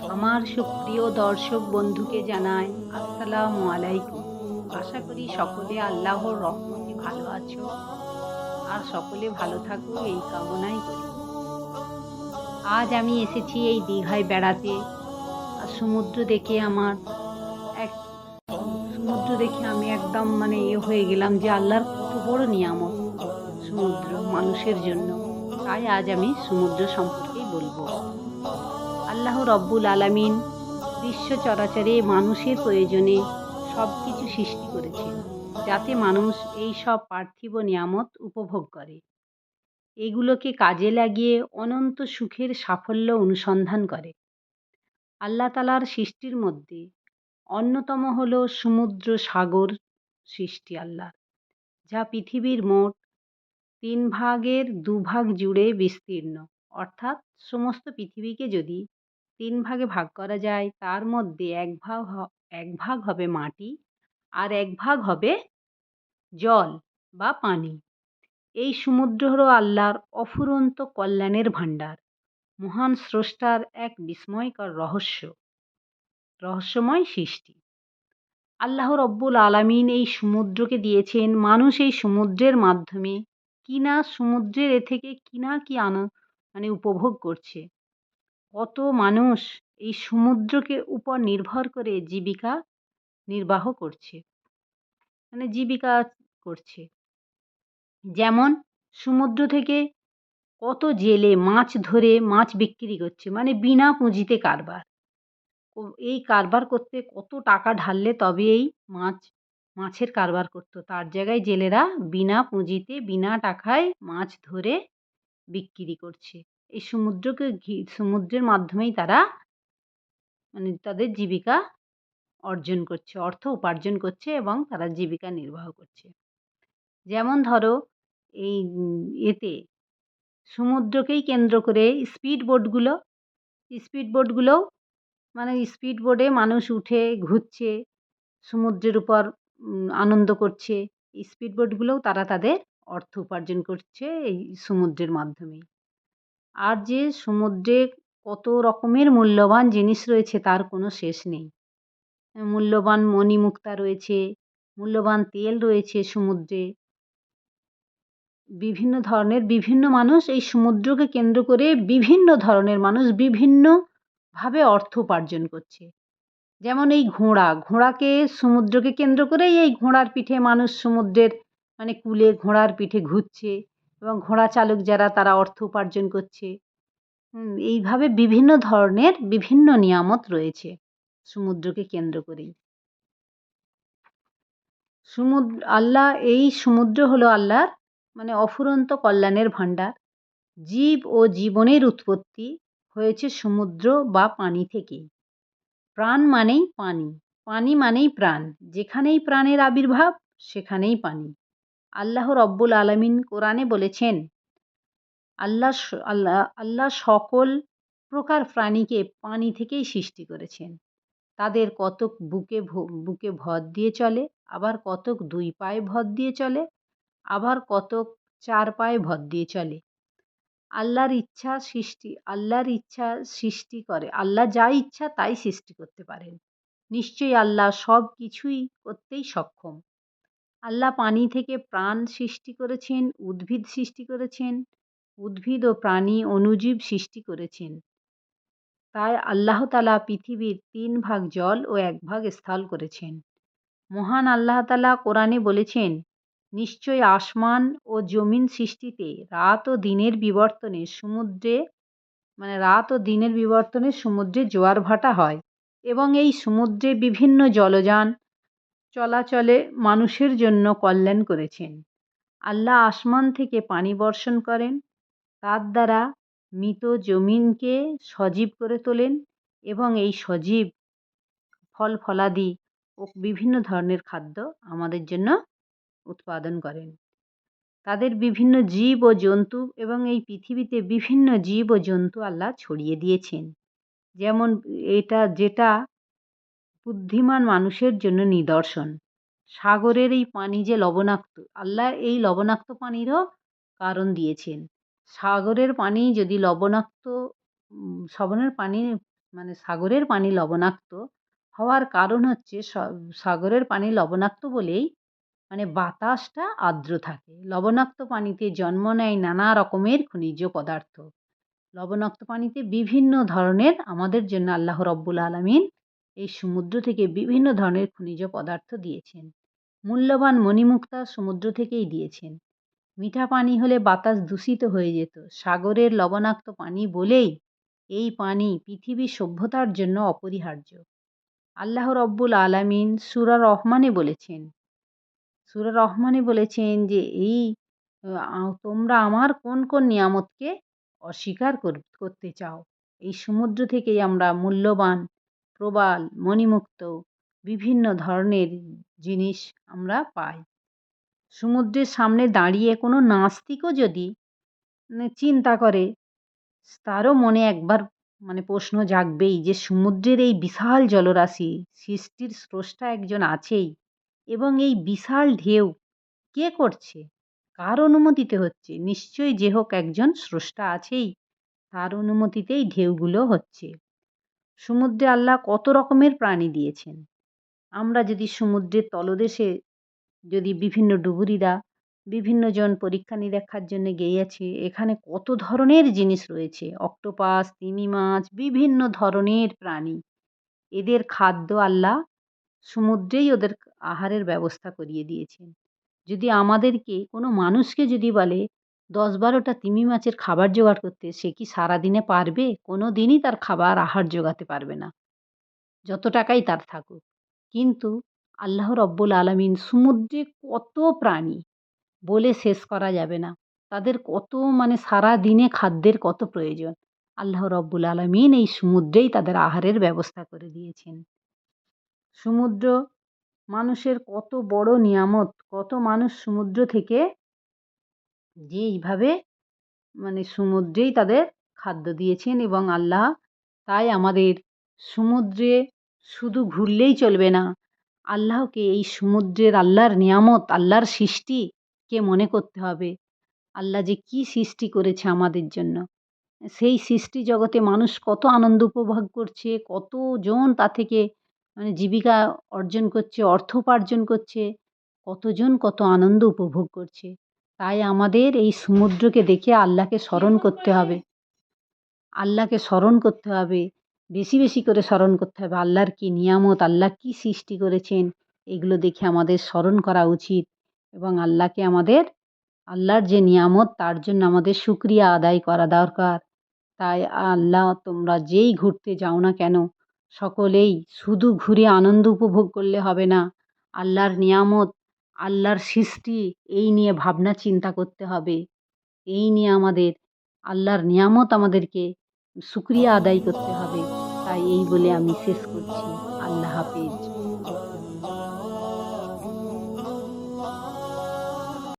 আমার সুপ্রিয় দর্শক বন্ধুকে জানাই আসসালামু আলাইকুম। আশা করি সকলে আল্লাহর রহমতে ভালো আছো আর সকলে ভালো থাকো এই কামনাই করি। আজ আমি এসেছি এই দীঘায় বেড়াতে আর সমুদ্র দেখে আমার এক সমুদ্র দেখে আমি একদম মানে এ হয়ে গেলাম যে আল্লাহর কত বড় নিয়ামত সমুদ্র মানুষের জন্য। তাই আজ আমি সমুদ্র সম্পর্কেই বলব। আল্লাহ রব্বুল আলামিন বিশ্ব চরাচরে মানুষের প্রয়োজনে সব কিছু সৃষ্টি করেছেন, যাতে মানুষ এই সব পার্থিব নিয়ামত উপভোগ করে। এগুলোকে কাজে লাগিয়ে অনন্ত সুখের সাফল্য অনুসন্ধান করে। আল্লাহ তালার সৃষ্টির মধ্যে অন্যতম হল সমুদ্র সাগর সৃষ্টি আল্লাহ, যা পৃথিবীর মোট তিন ভাগের দুভাগ জুড়ে বিস্তীর্ণ। অর্থাৎ সমস্ত পৃথিবীকে যদি তিন ভাগে ভাগ করা যায়। তার মধ্যে এক ভাগ এক ভাগ হবে মাটি আর এক ভাগ হবে জল বা পানি। এই সমুদ্র হল আল্লাহর অফুরন্ত কল্যাণের ভাণ্ডার। মহান স্রষ্টার এক বিস্ময়কর রহস্য, রহস্যময় সৃষ্টি। আল্লাহ রব্বুল আলামিন এই সমুদ্রকে দিয়েছেন। মানুষ এই সমুদ্রের মাধ্যমে কিনা সমুদ্রের এ থেকে কিনা কি আন মানে উপভোগ করছে। কত মানুষ এই সমুদ্রকে উপর নির্ভর করে জীবিকা নির্বাহ করছে মানে জীবিকা করছে। যেমন সমুদ্র থেকে কত জেলে মাছ ধরে মাছ বিক্রি করছে মানে বিনা পুঁজিতে কারবার। এই কারবার করতে কত টাকা ঢাললে তবে এই মাছ, মাছের কারবার করতো। তার জায়গায় জেলেরা বিনা পুঁজিতে, বিনা টাকায় মাছ ধরে বিক্রি করছে। এই সমুদ্রকে সমুদ্রের মাধ্যমেই তারা মানে তাদের জীবিকা অর্জন করছে, অর্থ উপার্জন করছে এবং তারা জীবিকা নির্বাহ করছে। যেমন ধরো, এই এতে সমুদ্রকেই কেন্দ্র করে স্পিড বোটগুলো স্পিড বোটগুলোও মানে স্পিড বোটে মানুষ উঠে, ঘুরছে, সমুদ্রের উপর আনন্দ করছে স্পিড বোটগুলোও তারা তাদের অর্থ উপার্জন করছে এই সমুদ্রের মাধ্যমেই। আর যে সমুদ্রে কত রকমের মূল্যবান জিনিস রয়েছে তার কোনো শেষ নেই। মূল্যবান মণিমুক্তা রয়েছে, মূল্যবান তেল রয়েছে সমুদ্রে। বিভিন্ন ধরনের বিভিন্ন মানুষ এই সমুদ্রকে কেন্দ্র করে বিভিন্ন ধরনের মানুষ বিভিন্নভাবে অর্থ উপার্জন করছে। যেমন এই ঘোড়া, ঘোড়াকে সমুদ্রকে কেন্দ্র করেই এই ঘোড়ার পিঠে মানুষ সমুদ্রের মানে কূলে ঘোড়ার পিঠে ঘুরছে। এবং ঘোড়া চালক যারা, তারা অর্থ উপার্জন করছে। এইভাবে বিভিন্ন ধরনের বিভিন্ন নিয়ামত রয়েছে সমুদ্রকে কেন্দ্র করেই। সমুদ্র আল্লাহ, এই সমুদ্র হলো আল্লাহর মানে অফুরন্ত কল্যাণের ভাণ্ডার। জীব ও জীবনের উৎপত্তি হয়েছে সমুদ্র বা পানি থেকেই প্রাণ মানেই পানি পানি মানেই প্রাণ। যেখানেই প্রাণের আবির্ভাব, সেখানেই পানি। আল্লাহ রব্বুল আলমিন কোরআনে বলেছেন, আল্লাহ আল্লাহ আল্লাহ সকল প্রকার প্রাণীকে পানি থেকেই সৃষ্টি করেছেন। তাদের কতক বুকে বুকে ভর দিয়ে চলে, আবার কতক দুই পায়ে ভর দিয়ে চলে, আবার কতক চার পায়ে ভর দিয়ে চলে। আল্লাহর ইচ্ছা সৃষ্টি, আল্লাহর ইচ্ছা সৃষ্টি করে, আল্লাহ যা ইচ্ছা তাই সৃষ্টি করতে পারেন। নিশ্চয়ই আল্লাহ সব কিছুই করতেই সক্ষম। আল্লাহ পানি থেকে প্রাণ সৃষ্টি করেছেন, উদ্ভিদ সৃষ্টি করেছেন, উদ্ভিদ ও প্রাণী অণুজীব সৃষ্টি করেছেন। তাই আল্লাহ তালা পৃথিবীর তিন ভাগ জল ও এক ভাগ স্থল করেছেন। মহান আল্লাহ তালা কোরআনে বলেছেন, নিশ্চয় আসমান ও জমিন সৃষ্টিতে রাত ও দিনের বিবর্তনে সমুদ্রে মানে রাত ও দিনের বিবর্তনে সমুদ্রে জোয়ার ভাটা হয় এবং এই সমুদ্রে বিভিন্ন জলযান চলাচলে মানুষের জন্য কল্যাণ করেছেন। আল্লাহ আসমান থেকে পানি বর্ষণ করেন। তার দ্বারা মৃত জমিনকে সজীব করে তোলেন এবং এই সজীব ফল ফলাদি ও বিভিন্ন ধরনের খাদ্য আমাদের জন্য উৎপাদন করেন। তাদের বিভিন্ন জীব ও জন্তু এবং এই পৃথিবীতে বিভিন্ন জীব ও জন্তু আল্লাহ ছড়িয়ে দিয়েছেন। যেমন এটা যেটা বুদ্ধিমান মানুষের জন্য নিদর্শন। সাগরের এই পানি যে লবণাক্ত, আল্লাহ এই লবণাক্ত পানিরও কারণ দিয়েছেন। সাগরের পানি যদি লবণাক্ত সাবনের পানি মানে সাগরের পানি লবণাক্ত হওয়ার কারণ হচ্ছে সাগরের পানি লবণাক্ত বলেই মানে বাতাসটা আর্দ্র থাকে। লবণাক্ত পানিতে জন্ম নেয় নানা রকমের খনিজ পদার্থ। লবণাক্ত পানিতে বিভিন্ন ধরনের আমাদের জন্য আল্লাহ রব্বুল আলমিন এই সমুদ্র থেকে বিভিন্ন ধরনের খনিজ পদার্থ দিয়েছেন। মূল্যবান মণিমুক্তা সমুদ্র থেকেই দিয়েছেন। মিঠা পানি হলে বাতাস দূষিত হয়ে যেত। সাগরের লবণাক্ত পানি বলেই এই পানি পৃথিবীর সভ্যতার জন্য অপরিহার্য। আল্লাহ রব্বুল আলামিন সুরা রহমানে বলেছেন, সুরা রহমানে বলেছেন যে এই তোমরা আমার কোন কোন নিয়ামতকে অস্বীকার করতে চাও? এই সমুদ্র থেকেই আমরা মূল্যবান প্রবাল, মণিমুক্ত, বিভিন্ন ধরনের জিনিস আমরা পাই। সমুদ্রের সামনে দাঁড়িয়ে কোনো নাস্তিকও যদি চিন্তা করে, তারও মনে একবার মানে প্রশ্ন জাগবেই যে সমুদ্রের এই বিশাল জলরাশি সৃষ্টির স্রষ্টা একজন আছেই এবং এই বিশাল ঢেউ কে করছে? কার অনুমতিতে হচ্ছে? নিশ্চয়ই যে হোক একজন স্রষ্টা আছেই, তার অনুমতিতেই ঢেউগুলো হচ্ছে। সমুদ্রে আল্লাহ কত রকমের প্রাণী দিয়েছেন। আমরা যদি সমুদ্রের তলদেশে যদি বিভিন্ন ডুবুরিরা, বিভিন্ন জন পরীক্ষা নিরীক্ষার জন্য গিয়েছে, এখানে কত ধরনের জিনিস রয়েছে? অক্টোপাস, তিমি মাছ, বিভিন্ন ধরনের প্রাণী। এদের খাদ্য আল্লাহ সমুদ্রেই ওদের আহারের ব্যবস্থা করিয়ে দিয়েছেন। যদি আমাদেরকে, কোনো মানুষকে যদি বলে দশ বারোটা তিমি মাছের খাবার জোগাড় করতে, সে কি সারাদিনে পারবে? কোনো দিনই তার খাবার আহার জোগাতে পারবে না। যত টাকাই তার থাকুক। কিন্তু আল্লাহ রব্বুল আলমিন সমুদ্রে কত প্রাণী বলে শেষ করা যাবে না। তাদের কত মানে সারা দিনে খাদ্যের কত প্রয়োজন। আল্লাহ রব্বুল আলমিন এই সমুদ্রেই তাদের আহারের ব্যবস্থা করে দিয়েছেন। সমুদ্র মানুষের কত বড় নিয়ামত, কত মানুষ সমুদ্র থেকে যে এইভাবে মানে সমুদ্রেই তাদের খাদ্য দিয়েছেন এবং আল্লাহ তাই আমাদের সমুদ্রে শুধু ঘুরলেই চলবে না। আল্লাহকে এই সমুদ্রের আল্লাহর নিয়ামত, আল্লাহর সৃষ্টিকে মনে করতে হবে। আল্লাহ যে কী সৃষ্টি করেছে আমাদের জন্য। সেই সৃষ্টি জগতে মানুষ কত আনন্দ উপভোগ করছে, কতজন তা থেকে মানে জীবিকা অর্জন করছে, অর্থ উপার্জন করছে, কতজন কত আনন্দ উপভোগ করছে। তাই আমাদের এই সমুদ্রকে দেখে আল্লাহকে স্মরণ করতে হবে। আল্লাহকে স্মরণ করতে হবে। বেশি বেশি করে স্মরণ করতে হবে। আল্লাহর কী নিয়ামত? আল্লাহ কী সৃষ্টি করেছেন? এগুলো দেখে আমাদের স্মরণ করা উচিত এবং আল্লাহকে আমাদের, আল্লাহর যে নিয়ামত, তার জন্য আমাদের শুক্রিয়া আদায় করা দরকার। তাই আল্লাহ, তোমরা যেই ঘুরতে যাও না কেন, সকলেই শুধু ঘুরে আনন্দ উপভোগ করলে হবে না। আল্লাহর নিয়ামত আল্লাহর সৃষ্টি, এই নিয়ে ভাবনা চিন্তা করতে হবে। এই নিয়ে আমাদের, আল্লাহর নিয়ামত আমাদেরকে সুক্রিয়া আদায় করতে হবে। তাই এই বলে আমি শেষ করছি। আল্লাহ হাফিজ।